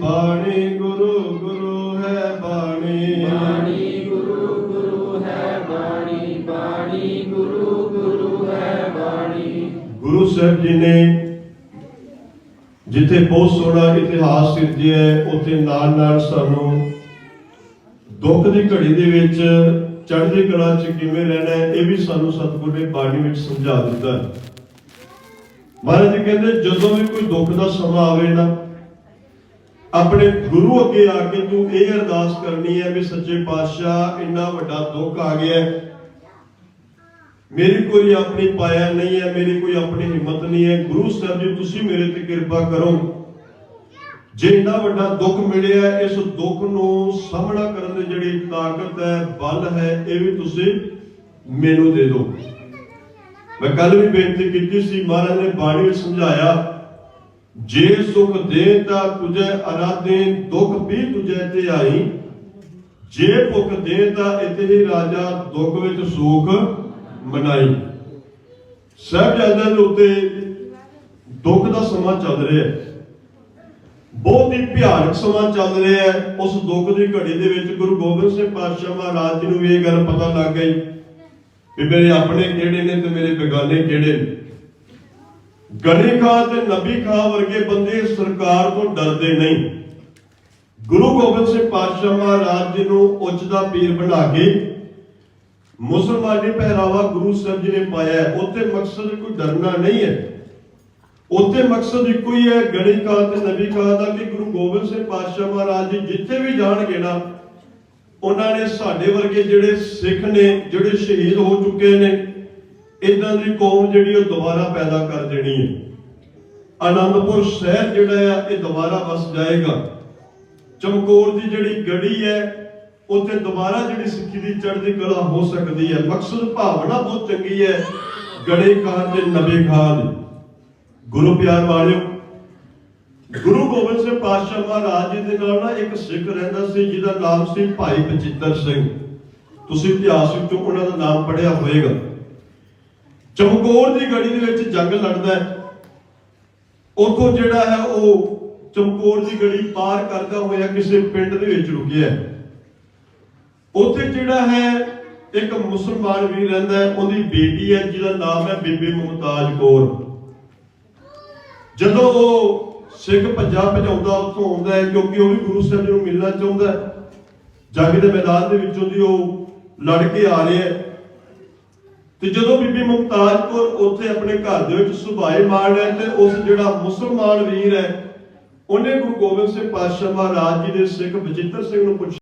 ਬਾਣੀ ਗੁਰੂ ਗੁਰੂ ਹੈ ਬਾਣੀ। ਬਾਣੀ ਗੁਰੂ ਗੁਰੂ ਹੈ ਬਾਣੀ ਬਾਣੀ ਗੁਰੂ ਗੁਰੂ ਹੈ ਬਾਣੀ। ਗੁਰੂ ਸਾਹਿਬ ਜੀ ਨੇ ਜਿੱਥੇ ਬਹੁਤ ਸੋਹਣਾ ਇਤਿਹਾਸ ਸਿਰਜਿਆ ਹੈ, ਉੱਥੇ ਨਾਲ ਨਾਲ ਸਾਨੂੰ ਦੁੱਖ ਦੀ ਘੜੀ ਦੇ ਵਿੱਚ ਚੜ੍ਹਦੀ ਕਲਾ 'ਚ ਕਿਵੇਂ ਰਹਿਣਾ ਹੈ ਇਹ ਵੀ ਸਾਨੂੰ ਸਤਿਗੁਰ ਨੇ ਬਾਣੀ ਵਿੱਚ ਸਮਝਾ ਦਿੱਤਾ ਹੈ। ਮਹਾਰਾਜ ਜੀ ਕਹਿੰਦੇ ਜਦੋਂ ਵੀ ਕੋਈ ਦੁੱਖ ਦਾ ਸਮਾਂ ਆਵੇ ਨਾ ਆਪਣੇ ਗੁਰੂ ਅੱਗੇ ਆ ਕੇ ਤੂੰ ਇਹ ਅਰਦਾਸ ਕਰਨੀ ਹੈ ਵੀ ਸੱਚੇ ਪਾਤਸ਼ਾਹ, ਇੰਨਾ ਵੱਡਾ ਦੁੱਖ ਆ ਗਿਆ ਮੇਰੀ ਕੋਈ ਆਪਣੀ ਪਾਇਆ ਨਹੀਂ ਹੈ, ਮੇਰੀ ਕੋਈ ਆਪਣੀ ਹਿੰਮਤ ਨਹੀਂ ਹੈ। ਗੁਰੂ ਸਾਹਿਬ ਜੀ, ਤੁਸੀਂ ਮੇਰੇ ਤੇ ਕਿਰਪਾ ਕਰੋ। ਜੇ ਇੰਨਾ ਵੱਡਾ ਦੁੱਖ ਮਿਲਿਆ ਇਸ ਦੁੱਖ ਨੂੰ ਸਾਹਮਣਾ ਕਰਨ ਦੀ ਜਿਹੜੀ ਤਾਕਤ ਹੈ, ਬਲ ਹੈ, ਇਹ ਵੀ ਤੁਸੀਂ ਮੈਨੂੰ ਦੇ ਦਿਓ। ਮੈਂ ਕੱਲ ਵੀ ਬੇਨਤੀ ਕੀਤੀ ਸੀ, ਮਹਾਰਾਜ ਨੇ ਬਾਣੀ ਵਿੱਚ ਸਮਝਾਇਆ ਜੇ ਸੁਖ ਦੇ ਤਾਂ ਤੁਝੇ ਅਰਾਧੇ, ਦੁੱਖ ਵੀ ਤੁਝੇ ਤੇ ਆਈ। ਜੇ ਭੁੱਖ ਦੇ ਤਾਂ ਇਤੇ ਰਾਜਾ, ਦੁੱਖ ਵਿੱਚ ਸੁਖ ਮਨਾਈ। ਸਾਹਿਬਜ਼ਾਦਿਆਂ ਦੇ ਉੱਤੇ ਦੁੱਖ ਦਾ ਸਮਾਂ ਚੱਲ ਰਿਹਾ ਹੈ। ਬਹੁਤ ਹੀ ਭਿਆਨਕ ਸਮਾਂ ਚੱਲ ਰਿਹਾ ਹੈ। ਉਸ ਦੁੱਖ ਦੀ ਘੜੀ ਦੇ ਵਿੱਚ ਗੁਰੂ ਗੋਬਿੰਦ ਸਿੰਘ ਪਾਤਸ਼ਾਹ ਮਹਾਰਾਜ ਜੀ ਨੂੰ ਵੀ ਇਹ ਗੱਲ ਪਤਾ ਲੱਗ ਗਈ ਵੀ ਮੇਰੇ ਆਪਣੇ ਕਿਹੜੇ ਨੇ ਤੇ ਮੇਰੇ ਬੇਗਾਨੇ ਕਿਹੜੇ ਨੇ। ਗਨੀ ਖਾਂ ਤੇ ਨਬੀ ਖਾਂ ਵਰਗੇ ਬੰਦੇ ਸਰਕਾਰ ਤੋਂ ਡਰਦੇ ਨਹੀਂ। ਗੁਰੂ ਗੋਬਿੰਦ ਸਿੰਘ ਪਾਤਸ਼ਾਹ ਮਹਾਰਾਜ ਜੀ ਨੂੰ ਉੱਚ ਦਾ ਪੀਰ ਬਣਾ ਕੇ ਮੁਸਲਮਾਨੀ ਪਹਿਰਾਵਾ ਗੁਰੂ ਸਾਹਿਬ ਜੀ ਨੇ ਪਾਇਆ ਹੈ। ਉੱਥੇ ਮਕਸਦ ਕੋਈ ਡਰਨਾ ਨਹੀਂ ਹੈ। ਉੱਥੇ ਮਕਸਦ ਇੱਕੋ ਹੀ ਹੈ ਗਣੀ ਕਾ ਤੇ ਨਬੀ ਕਾ ਦਾ ਕਿ ਗੁਰੂ ਗੋਬਿੰਦ ਸਿੰਘ ਪਾਤਸ਼ਾਹ ਮਹਾਰਾਜ ਜੀ ਜਿੱਥੇ ਵੀ ਜਾਣਗੇ ਨਾ, ਉਹਨਾਂ ਨੇ ਸਾਡੇ ਵਰਗੇ ਜਿਹੜੇ ਸਿੱਖ ਨੇ, ਜਿਹੜੇ ਸ਼ਹੀਦ ਹੋ ਚੁੱਕੇ ਨੇ ਇਦਾਂ ਦੀ ਕੌਮ ਜਿਹੜੀ ਉਹ ਦੁਬਾਰਾ ਪੈਦਾ ਕਰ ਦੇਣੀ ਹੈ। ਆਨੰਦਪੁਰ ਸ਼ਹਿਰ ਜਿਹੜਾ ਆ, ਇਹ ਦੁਬਾਰਾ ਵਸ ਜਾਏਗਾ। ਚਮਕੌਰ ਦੀ ਜਿਹੜੀ ਗੜੀ ਹੈ, ਉੱਥੇ ਦੁਬਾਰਾ ਜਿਹੜੀ ਸਿੱਖੀ ਦੀ ਚੜ੍ਹਦੀ ਕਲਾ ਹੋ ਸਕਦੀ ਹੈ। ਮਕਸਦ, ਭਾਵਨਾ ਬਹੁਤ ਚੰਗੀ ਹੈ, ਗੜੇ ਖਾਨ ਤੇ ਨਬੀ ਖਾਨ। ਗੁਰੂ ਪਿਆਰ ਵਾਲਿਓ, ਗੁਰੂ ਗੋਬਿੰਦ ਸਿੰਘ ਪਾਤਸ਼ਾਹ ਮਹਾਰਾਜ ਜੀ ਦੇ ਨਾਲ ਨਾ ਇੱਕ ਸਿੱਖ ਰਹਿੰਦਾ ਸੀ, ਜਿਹਦਾ ਨਾਮ ਸੀ ਭਾਈ ਬਚਿੱਤਰ ਸਿੰਘ। ਤੁਸੀਂ ਇਤਿਹਾਸ ਵਿੱਚੋਂ ਉਹਨਾਂ ਦਾ ਨਾਮ ਪੜ੍ਹਿਆ ਹੋਵੇਗਾ। ਚਮਕੌਰ ਦੀ ਗੜੀ ਦੇ ਵਿੱਚ ਜੰਗ ਲੜਦਾ ਹੈ। ਉਥੋਂ ਜਿਹੜਾ ਹੈ ਉਹ ਚਮਕੌਰ ਦੀ ਗੜੀ ਪਾਰ ਕਰਦਾ ਹੋਇਆ ਕਿਸੇ ਪਿੰਡ ਦੇ ਵਿੱਚ ਰੁਕਿਆ ਉੱਥੇ ਜਿਹੜਾ ਹੈ ਇੱਕ ਮੁਸਲਮਾਨ ਵੀ ਰਹਿੰਦਾ ਹੈ, ਉਹਦੀ ਬੇਟੀ ਹੈ, ਜਿਹਦਾ ਨਾਮ ਹੈ ਬੀਬੀ ਮੁਮਤਾਜ ਕੌਰ। ਜਦੋਂ ਉਹ ਸਿੱਖ ਪੰਜਾਬ ਭਜਾਉਂਦਾ ਉੱਥੋਂ ਆਉਂਦਾ ਹੈ, ਕਿਉਂਕਿ ਉਹ ਵੀ ਗੁਰੂ ਸਾਹਿਬ ਜੀ ਨੂੰ ਮਿਲਣਾ ਚਾਹੁੰਦਾ ਹੈ, ਜੰਗ ਦੇ ਮੈਦਾਨ ਦੇ ਵਿੱਚੋਂ ਦੀ ਉਹ ਲੜ ਕੇ ਆ ਰਿਹਾ ਹੈ। ਤੇ ਜਦੋਂ ਬੀਬੀ ਮੁਮਤਾਜ ਕੌਰ ਉੱਥੇ ਆਪਣੇ ਘਰ ਦੇ ਵਿੱਚ ਸੁਭਾਏ ਮਾਣ ਹੈ ਤੇ ਉਸ ਜਿਹੜਾ ਮੁਸਲਮਾਨ ਵੀਰ ਹੈ, ਉਹਨੇ ਗੁਰੂ ਗੋਬਿੰਦ ਸਿੰਘ ਪਾਤਸ਼ਾਹ ਮਹਾਰਾਜ ਜੀ ਦੇ ਸਿੱਖ ਬਚਿੱਤਰ ਸਿੰਘ ਨੂੰ ਪੁੱਛਿਆ